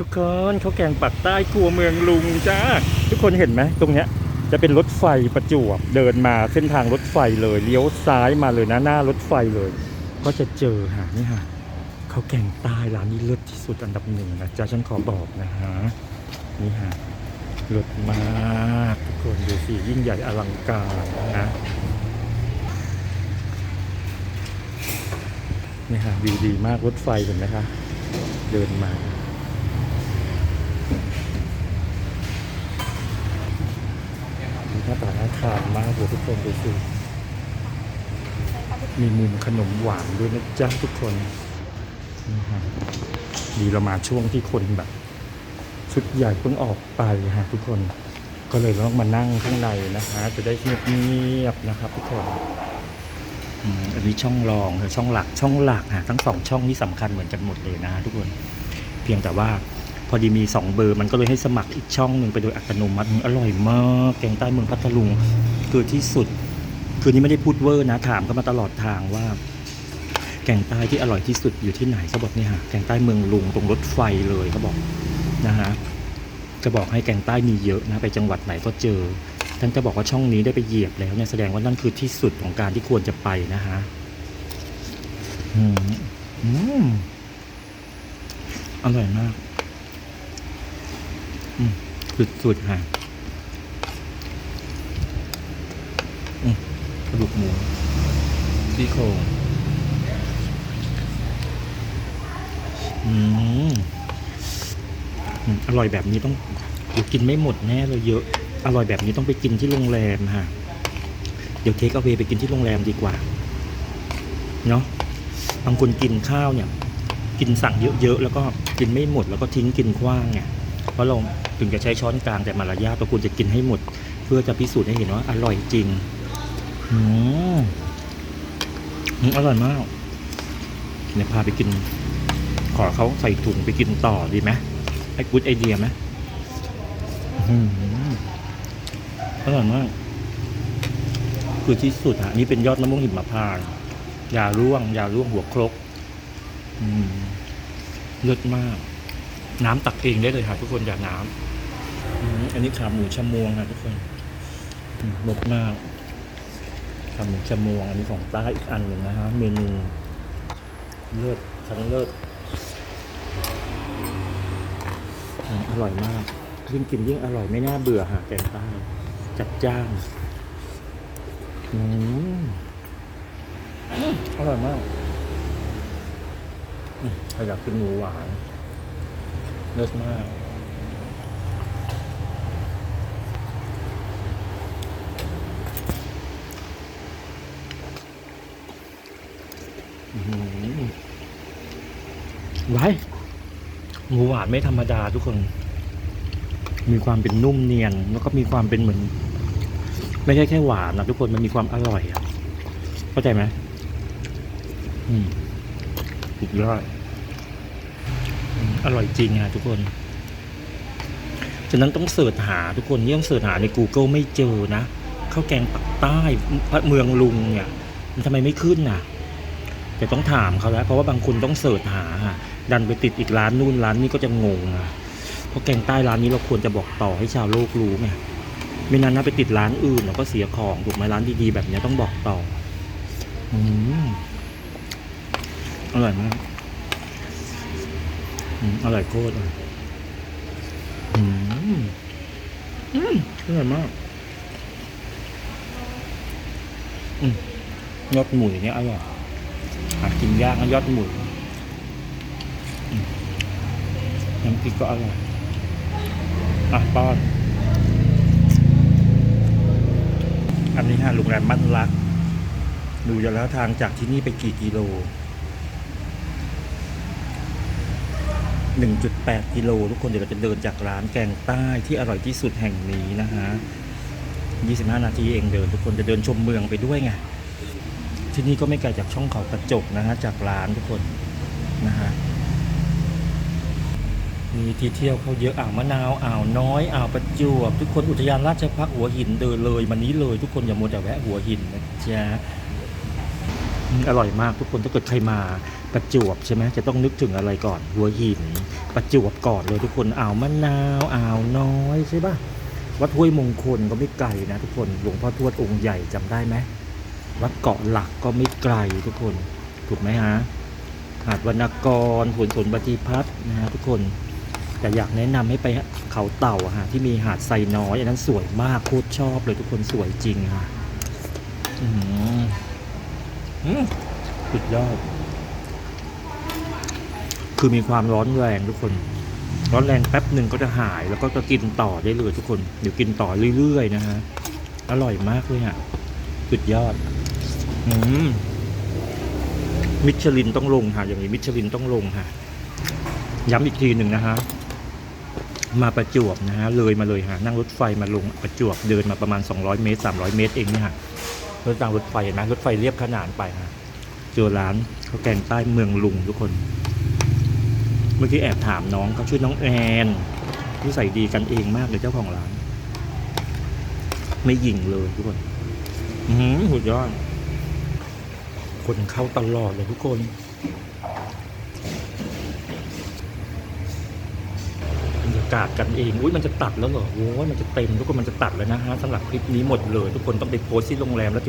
ทุกคนข้าวแกงปักใต้ครัวเมืองลุงจ้า ทุกคนเห็นไหมตรงเนี้ยจะเป็นรถไฟประจวบเดินมาเส้นทางรถไฟเลยเลี้ยวซ้ายมาเลยนะหน้ารถไฟเลย ก็จะเจอหานี่ฮะข้าวแกงใต้ร้านนี้เลิศที่สุดอันดับหนึ่งนะจ๊ะฉันขอบอกนะฮะนี่ฮะเลิศมากทุกคนดูสิยิ่งใหญ่อลังการนะนี่ฮะวิวดีมากรถไฟเห็นไหมคะเดินมา มีห น้าตาน่าทานมากเลยทุกคนดูสิมีมุมขนมหวานด้วยนะจ๊ะทุกคนนี่ฮะดีเรามาช่วงที่คนแบบชุดใหญ่เพิ่งออกไปฮะทุกคน ก็เลยต้องมานั่งข้างในนะคะจะได้เงียบๆนะครับ ทุกคนอันนี้ช่องรองคือช่องหลักช่องหลักฮะทั้งสองช่องนี้สำคัญเหมือนกันหมดเลยนะทุกคน เพียงแต่ว่า พอดีมี 2 เบอร์มันก็เลยให้สมัครอีกช่องหนึ่งไปโดยอัตโนมัติอร่อยมาก แกงใต้เมืองพัทลุงคือที่สุด คือนี้ไม่ได้พูดเวอร์นะถามก็มาตลอดทางว่า แกงใต้ที่อร่อยที่สุดอยู่ที่ไหนเขาบอกนี่ฮะแกงใต้เมืองลุงตรงรถไฟเลยเขาบอกนะฮะจะบอกให้แกงใต้มีเยอะนะไปจังหวัดไหนก็เจอท่านจะบอกว่าช่องนี้ได้ไปเหยียบแล้วเนี่ยแสดงว่านั่นคือที่สุดของการที่ควรจะไปนะฮะอืม อืม อร่อยมาก สุดๆฮะอืมกระดูกหมูซี่โครงอืมอร่อยแบบนี้ต้องเดี๋ยวกินไม่หมดแน่เลยเยอะ อร่อยแบบนี้ต้องไปกินที่โรงแรมฮะเดี๋ยวเทคเอาเวไปกินที่โรงแรมดีกว่า เนาะบางคนกินข้าวเนี่ย กินสั่งเยอะๆแล้วก็กินไม่หมดแล้วก็ทิ้งกินขว้างไงเพราะเรา ถึงจะใช้ช้อนกลางแต่มารยาทเราควรจะกินให้หมด เพื่อจะพิสูจน์ให้เห็นว่าอร่อยจริงอืมอร่อยมากเนี่ยพาไปกิน ขอเขาใส่ถุงไปกินต่อดีไหมไอ้กูดไอเดียไหมอร่อยมาก คือที่สุดอะนี่เป็นยอดมะม่วงหิมพานต์ยาร่วง ยาร่วงหัวครกอืมเลิศมาก น้ำตักเองได้เลยค่ะทุกคนอย่าน้ำอันนี้ขาหมูชะมวงค่ะทุกคนอืมรสมากขาหมูชะมวง อันนี้ของใต้อีกอันหนึ่งนะฮะเมนูเลิศทั้งเลิศอืมอร่อยมากยิ่งกินยิ่งอร่อยไม่น่าเบื่อค่ะแกงใต้จัดจ้านอืมอร่อยมากใครอยากกินหมูหวาน เลิศมากอื้อหือไว้หมูหวานไม่ธรรมดาทุกคน มีความเป็นนุ่มเนียน แล้วก็มีความเป็นเหมือน ไม่ใช่แค่หวานนะทุกคนมันมีความอร่อยอะเข้าใจไหมอืมสุดยอด อร่อยจริงอะทุกคนฉะนั้นต้องเสิร์ชหาทุกคนนี่ต้องเสิร์ชหาใน Google ไม่เจอนะข้าวแกงปักใต้เมืองลุงเนี่ยมันทำไมไม่ขึ้นน่ะ แต่ต้องถามเขาแล้ว เพราะว่าบางคนต้องเสิร์ชหา ดันไปติดอีกร้านนู่นร้านนี้ก็จะงงอะเพราะแกงใต้ร้านนี้เราควรจะบอกต่อให้ชาวโลกรู้ไงไม่นั้นนะไปติดร้านอื่นเราก็เสียของถูกไหมร้านดีๆแบบนี้ต้องบอกต่ออืมอร่อยมาก อร่อยโคตรเลยอืมอืมอร่อยมาก อืมยอดหมูเนี่ยอร่อยหากินยากนะยอดหมูน้ำพริกก็อร่อยอะป้อน อันนี้ฮะโรงแรมบ้านรัก ดูจะแล้วทางจากที่นี่ไปกี่กิโล 1.8 กิโลทุกคนเดี๋ยวเราจะเดินจากร้านแกงใต้ที่อร่อยที่สุดแห่งนี้นะฮะ 25 นาทีเองเดิน ทุกคนจะเดินชมเมืองไปด้วยไง ที่นี่ก็ไม่ไกลจากช่องเขากระจกนะฮะ จากร้านทุกคนนะฮะ มีที่เที่ยวเขาเยอะอ่าวมะนาวอ่าวน้อยอ่าวประจวบ ทุกคนอุทยานราชพักหัวหินเดินเลยมันนี้เลยทุกคนอย่ามัวแต่แวะหัวหินนะจ๊ะอร่อยมากทุกคนถ้าเกิดใครมา ประจวบใช่ไหมจะต้องนึกถึงอะไรก่อน หัวหิน ประจวบก่อนเลยทุกคนอ่าวมะนาวอ่าวน้อยใช่ปะวัดห้วยมงคลก็ไม่ไกลนะทุกคนหลวงพ่อทวดองค์ใหญ่จำได้ไหมวัดเกาะหลักก็ไม่ไกลทุกคนถูกไหมฮะหาดวรรณกรผลสนปฏิพัฒน์นะฮะทุกคน แต่อยากแนะนำให้ไปเขาเต่าฮะที่มีหาดไซน้อยอันนั้นสวยมากโคตรชอบเลยทุกคนสวยจริงฮะอืมอืมสุดยอด คือมีความร้อนแรงทุกคน ร้อนแรงแป๊บหนึ่งก็จะหายแล้วก็จะกินต่อได้เลยทุกคน เดี๋ยวกินต่อเรื่อยๆนะฮะ อร่อยมากเลยฮะสุดยอด อืม มิชลินต้องลงค่ะอย่างนี้มิชลินต้องลงค่ะย้ำอีกทีหนึ่งนะฮะ มาประจวบนะฮะ เลยมาเลยฮะ นั่งรถไฟมาลงประจวบเดินมาประมาณ 200 เมตร 300 เมตรเองเนี่ยฮะรถทางรถไฟเห็นไหมรถไฟเรียบขนานไปฮะ เจอร้านข้าวแกงใต้เมืองลุงทุกคน เมื่อกี้แอบถามน้องเขาชื่อน้องแอนนิสัยดีกันเองมากเลยเจ้าของร้าน ไม่หยิ่งเลยทุกคนอือหือสุดยอดคนเข้าตลอดเลยทุกคนบรรยากาศกันเองอุ้ยมันจะตัดแล้วเหรอโอ้ยมันจะเต็มทุกคนมันจะตัดแล้วนะฮะสำหรับคลิปนี้หมดเลย ทุกคนต้องไปโพสที่โรงแรมแล้วถึง